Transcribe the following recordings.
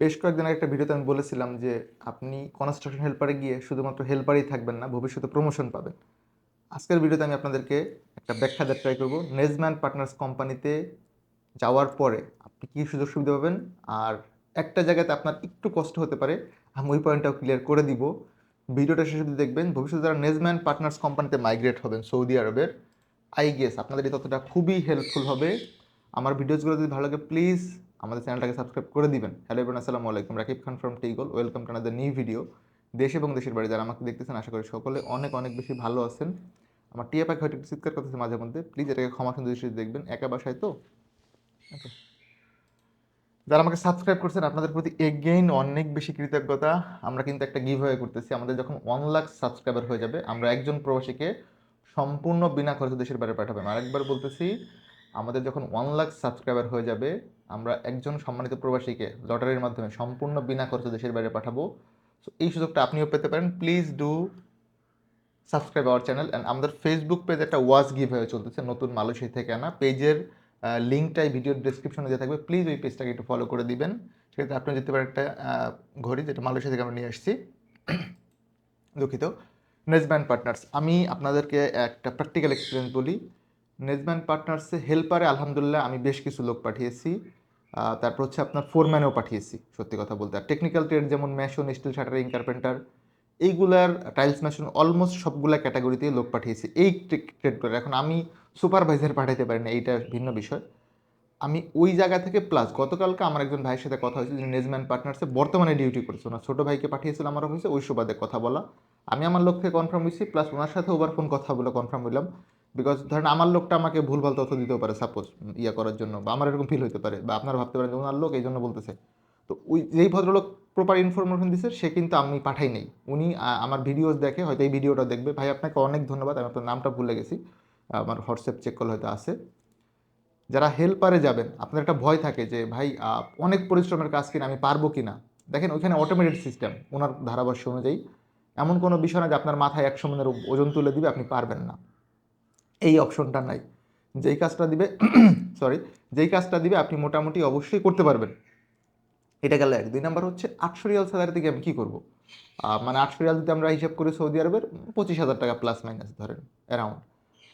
বেশ কয়েকদিন আগে একটা ভিডিওতে আমি বলেছিলাম যে আপনি কনস্ট্রাকশন হেল্পারে গিয়ে শুধুমাত্র হেল্পারই থাকবেন না, ভবিষ্যতে প্রমোশন পাবেন। আজকের ভিডিওতে আমি আপনাদেরকে একটা ব্যাখ্যা দেওয়ার ট্রাই করব। নেজম্যান পার্টনার্স কোম্পানিতে যাওয়ার পরে আপনি কী সুযোগ সুবিধা পাবেন? আর একটা জায়গাতে আপনার একটু কষ্ট হতে পারে, আমি ওই পয়েন্টটাও ক্লিয়ার করে দিব। ভিডিওটা শেষ অবধি দেখবেন। ভবিষ্যতে যারা নেজম্যান পার্টনার্স কোম্পানিতে মাইগ্রেট হবেন, সৌদি আরবের আই গেস আপনাদের এই তথ্যটা খুবই হেল্পফুল হবে। আমার ভিডিওসগুলো যদি ভালো লাগে প্লিজ আমাদের চ্যানেলটাকে সাবস্ক্রাইব করে দিবেন। হ্যালো এবার আসসালামু আলাইকুম। Rakib Khan from টিগল welcome to another new video দেশ এবং দেশের বাড়ি যারা আমাকে দেখতেছেন, আশা করি সকলে অনেক অনেক বেশি ভালো আছেন। আমার টিয়া পাখি হয়তো চিৎকার করতেছে মাঝে মধ্যে। প্লিজ এটাকে ক্ষমা সুন্দর দৃষ্টিতে দেখবেন। একা বাসায় তো. যারা আমাকে সাবস্ক্রাইব করছেন, আপনাদের প্রতি এগেইন অনেক বেশি কৃতজ্ঞতা। আমরা কিন্তু একটা গিভ হয়ে করতেছি। আমাদের যখন ওয়ান লাখ সাবস্ক্রাইবার হয়ে যাবে, আমরা একজন প্রবাসীকে সম্পূর্ণ বিনা খরচে দেশের বাইরে পাঠাবেন। আরেকবার বলতেছি আমাদের যখন ওয়ান লাখ সাবস্ক্রাইবার হয়ে যাবে, আমরা একজন সম্মানিত প্রবাসীকে লটারির মাধ্যমে সম্পূর্ণ বিনা খরচে দেশের বাইরে পাঠাবো। সো এই সুযোগটা আপনিও পেতে পারেন। Please do subscribe our channel and আমাদের ফেসবুক পেজ একটা ওয়াজ গিভ হয়ে চলতেছে, নতুন মালয়েশিয়া থেকে আনা। পেজের লিঙ্কটাই ভিডিওর ডিসক্রিপশনে দিয়ে থাকবে। প্লিজ ওই পেজটাকে একটু ফলো করে দিবেন। সেক্ষেত্রে আপনি যেতে পারেন একটা ঘড়ি যেটা মালয়েশিয়া থেকে আমরা নিয়ে আসছি। দুঃখিত। নেজব্যান্ড পার্টনার্স আমি আপনাদেরকে একটা প্র্যাকটিক্যাল এক্সপিরিয়েন্স বলি। নেজব্যান্ড পার্টনার্সে হেল্পারে আলহামদুলিল্লাহ, আমি বেশ কিছু লোক পাঠিয়েছি। তারপর হচ্ছে আপনার ফোরম্যানেও পাঠিয়েছি, সত্যি কথা বলতে। আর টেকনিক্যাল ট্রেড যেমন ম্যাশন স্টিল শাটারিং কার্পেন্টার এইগুলার টাইলস ম্যাশন অলমোস্ট সবগুলা ক্যাটাগরিতেই লোক পাঠিয়েছি, এই ট্রেডগুলো এখন আমি সুপারভাইজার পাঠাতে পারি না, এইটা ভিন্ন বিষয়। আমি ওই জায়গা থেকে প্লাস গতকালকে আমার একজন ভাইয়ের সাথে কথা হয়েছে, যিনি নেজম্যান পার্টনার্সে বর্তমানে ডিউটি করছে ওনার ছোটো ভাইকে পাঠিয়েছিল আমার অফিসে ওই সুবাদে কথা বলা। আমি আমার লক্ষ্যে কনফার্ম হয়েছি প্লাস ওনার সাথে ওভার ফোন কথা বলে কনফার্ম হইলাম বিকজ ধরেন আমার লোকটা আমাকে ভুলভাল তথ্য দিতেও পারে সাপোজ ইয়া করার জন্য, বা আমার এরকম ফিল হতে পারে, বা আপনারা ভাবতে পারেন যে ওনার লোক এই জন্য বলতেছে। তো ওই যেই ভদ্রলোক প্রপার ইনফরমেশন দিচ্ছে সে কিন্তু আমি পাঠাই নেই। উনি আমার ভিডিওস দেখে, হয়তো এই ভিডিওটা দেখবে। ভাই, আপনাকে অনেক ধন্যবাদ, আমি আপনার নামটা ভুলে গেছি। আমার হোয়াটসঅ্যাপ চেক করলে হয়তো আছে। যারা হেল্পারে যাবেন আপনার একটা ভয় থাকে যে, ভাই অনেক পরিশ্রমের কাজ কিনা, আমি পারব কি না দেখেন, ওইখানে অটোমেটেড সিস্টেম ওনার ধারাভাষ্য অনুযায়ী। এমন কোনো বিষয় না যে আপনার মাথায় একশো মনের ওজন তুলে দিবে, আপনি পারবেন না। এই অপশনটা নাই। যেই কাজটা দিবে সরি যেই কাজটা দিবে আপনি মোটামুটি অবশ্যই করতে পারবেন। এটা গেল এক। দুই নাম্বার হচ্ছে আটশো রিয়াল স্যালারি থেকে আমি কী করব? মানে আটশো রিয়াল যদি আমরা হিসাব করি সৌদি আরবের, পঁচিশ হাজার টাকা প্লাস মাইনাস ধরেন অ্যারাউন্ড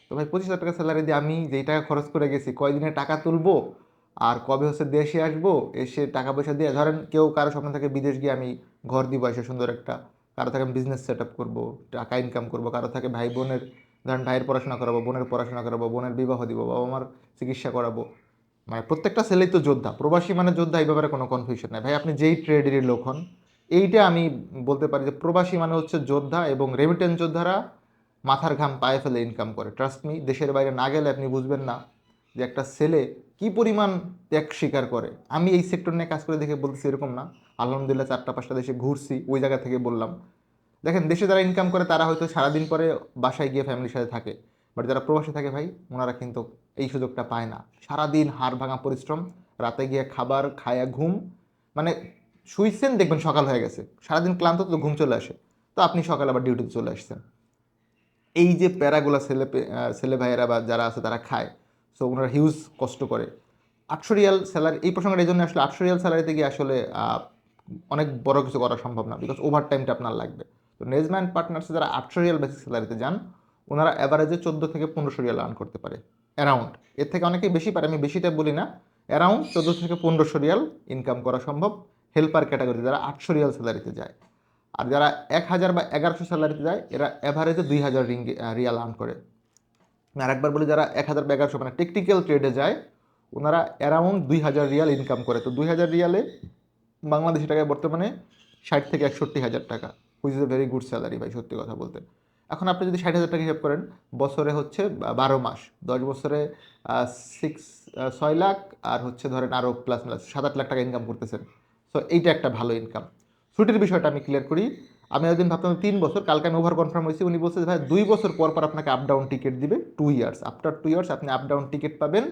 তো ভাই, পঁচিশ হাজার টাকা স্যালারি দিয়ে আমি যেই টাকা খরচ করে গেছি, কয়দিনে টাকা তুলবো? আর কবে হচ্ছে দেশে আসব? এসে টাকা পয়সা দিয়ে, ধরেন কেউ কারও স্বপ্ন থাকে বিদেশ গিয়ে আমি ঘর দিব, এসে সুন্দর একটা, কারও থাকে আমি বিজনেস সেট আপ করব, টাকা ইনকাম করব, কারও থাকে ভাই বোনের ধরেন ভাইয়ের পড়াশোনা করাবো, বোনের পড়াশোনা করাবো, বোনের বিবাহ দিব, বাবা মার চিকিৎসা করাবো। মানে প্রত্যেকটা ছেলেই তো যোদ্ধা, প্রবাসী মানে যোদ্ধা এই ব্যাপারে কোনো কনফিউশন নাই। ভাই, আপনি যেই ট্রেডেরই লোক হন, এইটা আমি বলতে পারি যে প্রবাসী মানে হচ্ছে যোদ্ধা এবং রেমিটেন্স যোদ্ধারা মাথার ঘাম পায়ে ফেলে ইনকাম করে। ট্রাস্ট মি দেশের বাইরে না গেলে আপনি বুঝবেন না যে একটা ছেলে কি পরিমাণ ত্যাগ স্বীকার করে। আমি এই সেক্টর নিয়ে কাজ করে দেখে বলতেছি এরকম না। আলহামদুলিল্লাহ চারটা পাঁচটা দেশে ঘুরছি, ওই জায়গা থেকে বললাম। দেখেন, দেশে যারা ইনকাম করে, তারা হয়তো সারাদিন পরে বাসায় গিয়ে ফ্যামিলির সাথে থাকে। বাট যারা প্রবাসে থাকে ভাই, ওনারা কিন্তু এই সুযোগটা পায় না। সারাদিন হাড় ভাঙা পরিশ্রম, রাতে গিয়ে খাবার খায়া ঘুম মানে শুইছেন, দেখবেন সকাল হয়ে গেছে। সারাদিন ক্লান্ত, তো ঘুম চলে আসে। তো আপনি সকালে আবার ডিউটিতে চলে আসছেন। এই যে প্যারাগুলা ছেলে ছেলে ভাইয়েরা বা যারা আছে, তারা খায়। সো ওনারা হিউজ কষ্ট করে। আটশো রিয়াল স্যালারি এই প্রসঙ্গটা এই জন্য আসলে আটশো রিয়াল স্যালারিতে গিয়ে আসলে অনেক বড় কিছু করা সম্ভব না। বিকজ ওভার টাইমটা আপনার লাগবে। তো নেজম্যান পার্টনার্সে যারা আটশো রিয়াল বেসিক স্যালারিতে যান, ওনারা অ্যাভারেজে চোদ্দ থেকে পনেরোশো রিয়াল আর্ন করতে পারে অ্যারাউন্ড এর থেকে অনেকেই বেশি পারে, আমি বেশিটা বলি না অ্যারাউন্ড চোদ্দ থেকে পনেরোশো রিয়াল ইনকাম করা সম্ভব হেল্পার ক্যাটাগরিতে যারা আটশো রিয়াল স্যালারিতে যায়। আর যারা এক হাজার বা এগারোশো স্যালারিতে যায়, এরা অ্যাভারেজে দুই হাজার রিঙ্গি রিয়াল আর্ন করে। আর একবার বলি, যারা এক হাজার বা এগারোশো মানে টেকনিক্যাল ট্রেডে যায়, ওনারা অ্যারাউন্ড দুই হাজার রিয়াল ইনকাম করে। তো দুই হাজার রিয়ালে বাংলাদেশি টাকায় বর্তমানে ষাট থেকে একষট্টি হাজার টাকা। Which is a very good salary ভাই, সত্যি কথা বলতে। এখন আপনি যদি ষাট হাজার টাকা হিসাব করেন, বছরে হচ্ছে বারো মাস। দশ বছরে সিক্স ছয় লাখ, আর হচ্ছে ধরেন আরও প্লাস প্লাস সাত আট লাখ টাকা ইনকাম করতেছেন। সো এইটা একটা ভালো ইনকাম ছুটির বিষয়টা আমি ক্লিয়ার করি। আমি একদিন ভাবতাম তিন বছর, কালকে আমি ওভার কনফার্ম হয়েছি। উনি বলছে ভাই, দুই বছর পর পর আপনাকে আপ ডাউন টিকিট দিবে two years after two years আপনি আপ ডাউন টিকিট পাবেন,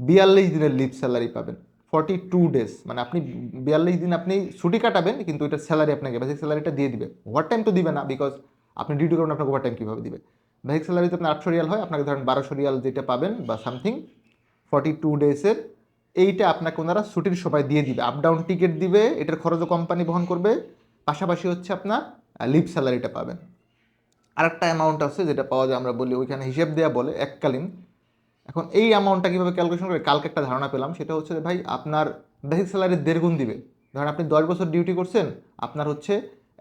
বিয়াল্লিশ দিনের লিভ স্যালারি পাবেন। ফর্টি টু ডেজ মানে আপনি বিয়াল্লিশ দিন আপনি ছুটি কাটাবেন, কিন্তু ওইটার স্যালারি আপনাকে বেসিক স্যালারিটা দিয়ে দিবে। ওভার টাইম তো দিবে না বিকজ আপনি ডিউটি করুন আপনাকে ওভার টাইম কীভাবে দিবে? বেসিক স্যালারি স্যালারিতে আপনার আটশো রিয়াল হয়, আপনাকে ধরেন বারোশো রিয়াল যেটা পাবেন বা সামথিং ফর্টি টু ডেজের এইটা আপনাকে ওনারা ছুটির সময় দিয়ে দিবে। আপ ডাউন টিকিট দিবে, এটার খরচও কোম্পানি বহন করবে, পাশাপাশি হচ্ছে আপনার লিভ স্যালারিটা পাবেন। আরেকটা অ্যামাউন্ট আছে, যেটা পাওয়া যায়, আমরা বলি, ওইখানে হিসেব দেওয়া বলে, এককালীন। এখন এই অ্যামাউন্টটা কীভাবে ক্যালকুলেশন করে কালকে একটা ধারণা পেলাম, সেটা হচ্ছে ভাই আপনার বেসিক স্যালারি দেড় গুণ দিবে। ধরেন আপনি দশ বছর ডিউটি করছেন, আপনার হচ্ছে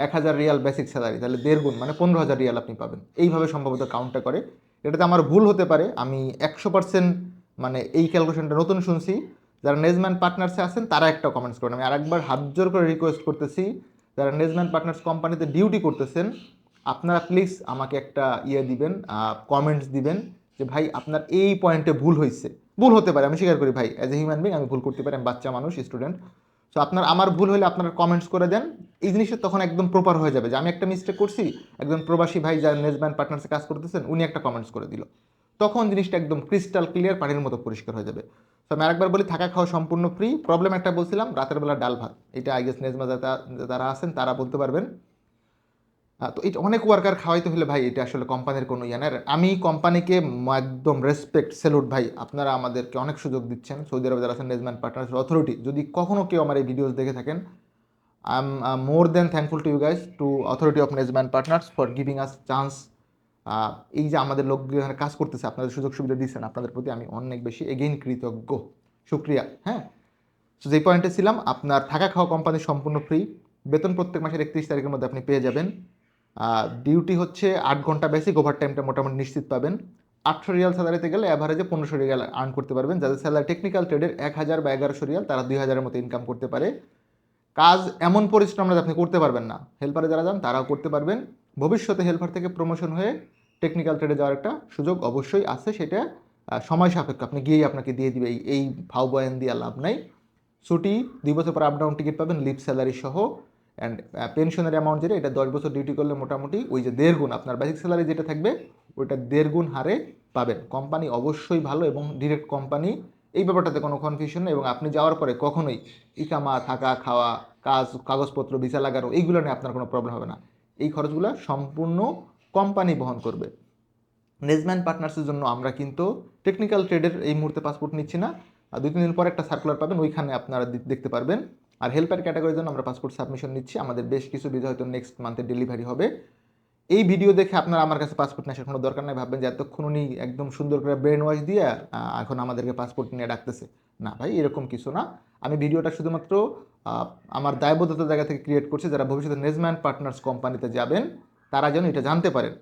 এক হাজার রিয়াল বেসিক স্যালারি তাহলে দেড় গুণ মানে পনেরো হাজার রিয়াল আপনি পাবেন। এইভাবে সম্ভবত কাউন্টটা করে। এটাতে আমার ভুল হতে পারে, আমি একশো পার্সেন্ট মানে এই ক্যালকুলেশনটা নতুন শুনছি। যারা নেজম্যান পার্টনার্সে আছেন, তারা একটা কমেন্টস করেন। আমি আরেকবার হাত জোর করে রিকোয়েস্ট করতেছি, যারা নেজম্যান পার্টনার্স কোম্পানিতে ডিউটি করতেছেন, আপনারা প্লিজ আমাকে একটা ইয়ে দিবেন কমেন্টস দিবেন। যে ভাই আপনার এই পয়েন্টে ভুল হয়েছে ভুল হতে পারে, আমি স্বীকার করি, ভাই অ্যাজ এ হিউম্যান বিং আমি ভুল করতে পারি, আমি বাচ্চা মানুষ স্টুডেন্ট সো আপনার, আমার ভুল হলে আপনারা কমেন্টস করে দেন। এই জিনিসটা তখন একদম প্রপার হয়ে যাবে যে আমি একটা মিস্টেক করছি, একজন প্রবাসী ভাই যারা নেজম্যান পার্টনার্সে কাজ করতেছেন, উনি একটা কমেন্টস করে দিল। তখন জিনিসটা একদম ক্রিস্টাল ক্লিয়ার পানির মতো পরিষ্কার হয়ে যাবে। তো আমি আরেকবার বলি, থাকা খাওয়া সম্পূর্ণ ফ্রি প্রবলেম একটা বলছিলাম, রাতের বেলা ডাল ভাত। এটা আই গেস নেজমা যারা আছেন, তারা বলতে পারবেন। তো এটা অনেক ওয়ার্কার খাওয়াইতে হলে ভাই এটা আসলে কোম্পানির কোনো ইয়ে না। আমি কোম্পানিকে একদম রেসপেক্ট স্যালুট ভাই, আপনারা আমাদেরকে অনেক সুযোগ দিচ্ছেন। সৌদি আরবে যারা আছেন নেজম্যান পার্টনার্স অথরিটি যদি কখনও কেউ আমার এই ভিডিওস দেখে থাকেন I am more than thankful to you guys to authority of নেজম্যান partners for giving us chance এই যে আমাদের লোকগুলো এখানে কাজ করতেছে, আপনাদের সুযোগ সুবিধা দিচ্ছেন, আপনাদের প্রতি আমি অনেক বেশি এগেইন কৃতজ্ঞ। শুক্রিয়া হ্যাঁ? তো যেই পয়েন্টে ছিলাম, আপনার থাকা খাওয়া কোম্পানি সম্পূর্ণ ফ্রি বেতন প্রত্যেক মাসের একত্রিশ তারিখের মধ্যে আপনি পেয়ে যাবেন। ডিউটি হচ্ছে আট ঘণ্টা বেসিক ওভার টাইমটা মোটামুটি নিশ্চিত পাবেন। আটশো রিয়াল স্যালারিতে গেলে অ্যাভারেজে পনেরোশো রিয়াল আর্ন করতে পারবেন। যাদের স্যালারি টেকনিক্যাল ট্রেডের এক হাজার বা এগারোশো রিয়াল, তারা দুই হাজারের মতো ইনকাম করতে পারে। কাজ এমন পরিশ্রম না আপনি করতে পারবেন না। হেল্পারে যারা যান, তারাও করতে পারবেন। ভবিষ্যতে হেল্পার থেকে প্রমোশন হয়ে টেকনিক্যাল ট্রেডে যাওয়ার একটা সুযোগ অবশ্যই আছে, সেটা সময় সাপেক্ষ। আপনি গিয়েই আপনাকে দিয়ে দিবে এই- ভাও বয়ান দিয়ে লাভ নাই। ছুটি, দুই বছর পর আপ ডাউন টিকিট পাবেন লিভ স্যালারি সহ। অ্যান্ড পেনশনের অ্যামাউন্ট যেটা, এটা দশ বছর ডিউটি করলে মোটামুটি ওই যে দেড় গুণ, আপনার বেসিক স্যালারি যেটা থাকবে, ওইটা দেড় গুণ হারে পাবেন। কোম্পানি অবশ্যই ভালো এবং ডিরেক্ট কোম্পানি এই ব্যাপারটাতে কোনো কনফিউশন নেই এবং আপনি যাওয়ার পরে কখনোই ইকামা, থাকা, খাওয়া, কাজ, কাগজপত্র ভিসা লাগানো, এইগুলো নিয়ে আপনার কোনো প্রবলেম হবে না। এই খরচগুলো সম্পূর্ণ কোম্পানি বহন করবে। নেজম্যান পার্টনার্সের জন্য আমরা কিন্তু টেকনিক্যাল ট্রেডের এই মুহূর্তে পাসপোর্ট নিচ্ছি না। দুই তিন দিন পর একটা সার্কুলার পাবেন, ওইখানে আপনারা দেখতে পারবেন। আর হেল্পার ক্যাটাগরির জন্য আমরা পাসপোর্ট সাবমিশন নিচ্ছি। আমাদের বেশ কিছু ভিডিও হয়তো নেক্সট মান্থে ডেলিভারি হবে। এই ভিডিও দেখে আপনারা আমার কাছে পাসপোর্ট নেওয়ার কোনো দরকার নাই। ভাববেন যে এতক্ষণ উনি একদম সুন্দর করে ব্রেন ওয়াশ দিয়ে এখন আমাদেরকে পাসপোর্ট নিয়ে ডাকতেছে। না ভাই, এরকম কিছু না। আমি ভিডিওটা শুধুমাত্র আমার দায়বদ্ধতার জায়গা থেকে ক্রিয়েট করছি। যারা ভবিষ্যতে নেজম্যান পার্টনার্স কোম্পানিতে যাবেন, তারা যেন এটা জানতে পারেন।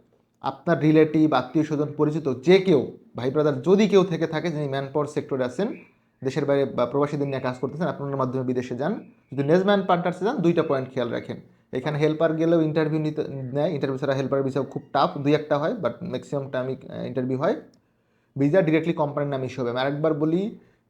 আপনার রিলেটিভ আত্মীয় স্বজন পরিচিত যে কেউ ভাই ব্রাদার যদি কেউ থেকে থাকে, যিনি ম্যান পাওয়ার সেক্টরে আছেন দেশের বাইরে বা প্রবাসীদের নিয়ে কাজ করতেছেন আপনার মাধ্যমে বিদেশে যান। যদি নেজম্যান পার্টনার্সে যান, দুইটা পয়েন্ট খেয়াল রাখেন। এখানে হেল্পার গেলেও ইন্টারভিউ নিতে নেয়। ইন্টারভিউ ছাড়া হেল্পার বিষয় খুব টাফ দুই একটা হয় বাট ম্যাক্সিমাম টাইমই ইন্টারভিউ হয়। ভিসা ডিরেক্টলি কোম্পানির নাম ইস্যু হবে। আমি আরেকবার বলি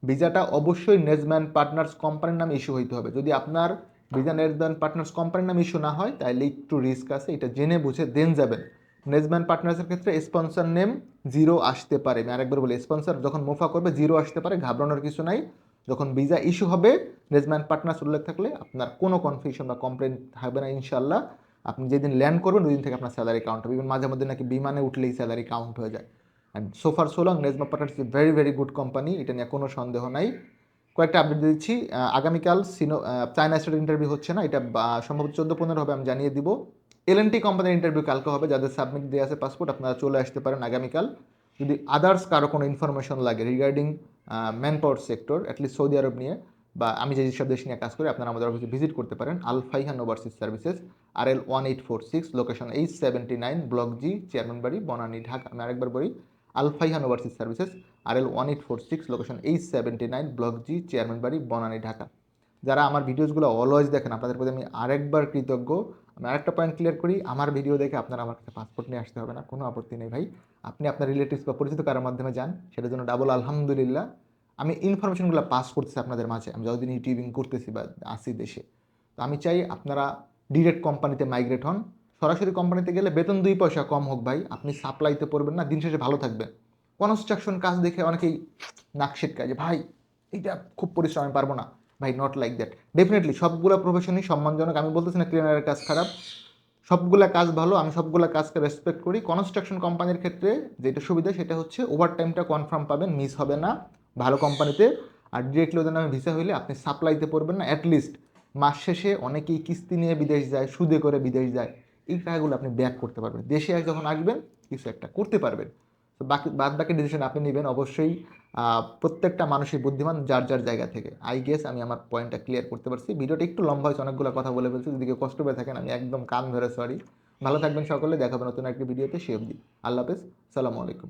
ভিসাটা অবশ্যই নেজম্যান পার্টনার্স কোম্পানির নাম ইস্যু হইতে হবে। যদি আপনার ভিসা নেজম্যান পার্টনার্স কোম্পানির নাম ইস্যু না হয় তাহলে একটু রিস্ক আছে। এটা জেনে বুঝে দেন যাবেন। নেজম্যান পার্টনার্সের ক্ষেত্রে স্পন্সর নেম জিরো আসতে পারে। আমি আরেকবার বলি স্পন্সর যখন মুফা করবে জিরো আসতে পারে, ঘাবড়ানোর কিছু নাই। যখন ভিসা ইস্যু হবে নেজম্যান পার্টনার্স উল্লেখ থাকলে আপনার কোনো কনফিউশন বা কমপ্লেন থাকবে না ইনশাল্লাহ আপনি যেদিন ল্যান্ড করবেন ওই দিন থেকে আপনার স্যালারি কাউন্ট হবে। মাঝে মধ্যে নাকি বিমানে উঠলেই স্যালারি কাউন্ট হয়ে যায়। And so far so long নেজমা partners is very very good company এটা নিয়ে কোনো সন্দেহ নাই। কয়েকটা আপডেট দিচ্ছি। আগামীকাল সিনো চায়না স্টেট ইন্টারভিউ হচ্ছে না, এটা সম্ভবত চোদ্দ পনেরো হবে, আমি জানিয়ে দিব। এলএনটি কোম্পানির ইন্টারভিউ কালকে হবে, যাদের সাবমিট দেওয়া আছে পাসপোর্ট আপনারা চলে আসতে পারেন আগামীকাল। যদি আদার্স কারও কোনো ইনফরমেশন লাগে regarding man power sector at least Saudi Arab নিয়ে, বা আমি যে যেসব দেশ নিয়ে কাজ করি, আপনারা আমাদের অফিসে ভিজিট করতে পারেন। Alfaihan overseas services R L one eight four six location eight seventy nine block G chairman Bari Banani Dhaka আমি আরেকবার বলি Alfaihan overseas services R L one eight four six location eight seventy nine block G chairman Bari Banani Dhaka যারা আমার ভিডিওসগুলো always দেখেন, আপনাদের প্রতি আমি আরেকবার কৃতজ্ঞ। আমি আরেকটা পয়েন্ট ক্লিয়ার করি, আমার ভিডিও দেখে আপনারা আমার কাছে পাসপোর্ট নিয়ে আসতে হবে না, কোনো আপত্তি নেই ভাই। আপনি আপনার রিলেটিভস বা পরিচিত কারোর মাধ্যমে যান, সেটার জন্য ডাবল আলহামদুলিল্লাহ। আমি ইনফরমেশনগুলো পাস করতেছি আপনাদের মাঝে, আমি যতদিন ইউটিউবিং করতেছি বা আসি দেশে। তো আমি চাই আপনারা ডিরেক্ট কোম্পানিতে মাইগ্রেট হন। সরাসরি কোম্পানিতে গেলে বেতন দুই পয়সা কম হোক ভাই, আপনি সাপ্লাইতে পড়বেন না, দিন শেষে ভালো থাকবেন। কনস্ট্রাকশন কাজ দেখে অনেকেই নাক ছিটকায় যে, ভাই এটা খুব পরিশ্রম, আমি পারব না। ভাই নট লাইক দ্যাট ডেফিনেটলি সবগুলো প্রফেশনই সম্মানজনক। আমি বলতেছি না ক্লিনারের কাজ খারাপ। সবগুলা কাজ ভালো, আমি সবগুলা কাজকে রেসপেক্ট করি। কনস্ট্রাকশন কোম্পানির ক্ষেত্রে যেটা সুবিধা, সেটা হচ্ছে ওভার টাইমটা কনফার্ম পাবেন মিস হবে না। ভালো কোম্পানিতে আর ডিরেক্টলি ওদের নামে ভিসা হইলে আপনি সাপ্লাইতে পড়বেন না। অ্যাটলিস্ট মাস শেষে অনেকেই কিস্তি নিয়ে বিদেশ যায়, সুদে করে বিদেশ যায়। এই টাকাগুলো আপনি ব্যাক করতে পারবেন। দেশে যখন আসবেন, কিছু একটা করতে পারবেন। তো বাকি বাদ বাকি ডিসিশন আপনি নেবেন অবশ্যই। প্রত্যেকটা মানুষই বুদ্ধিমান যার যার জায়গা থেকে। আই গেস আমি আমার পয়েন্টটা ক্লিয়ার করতে পারছি। ভিডিওটা একটু লম্বা হয়েছে, অনেকগুলো কথা বলে ফেলছি। যদি কেউ কষ্ট পেয়ে থাকেন, আমি একদম কান ধরে সরি ভালো থাকবেন সকলে দেখাবেন নতুন একটি ভিডিওতে, সে অবধি। আল্লাহ হাফেজ। সালামু আলাইকুম।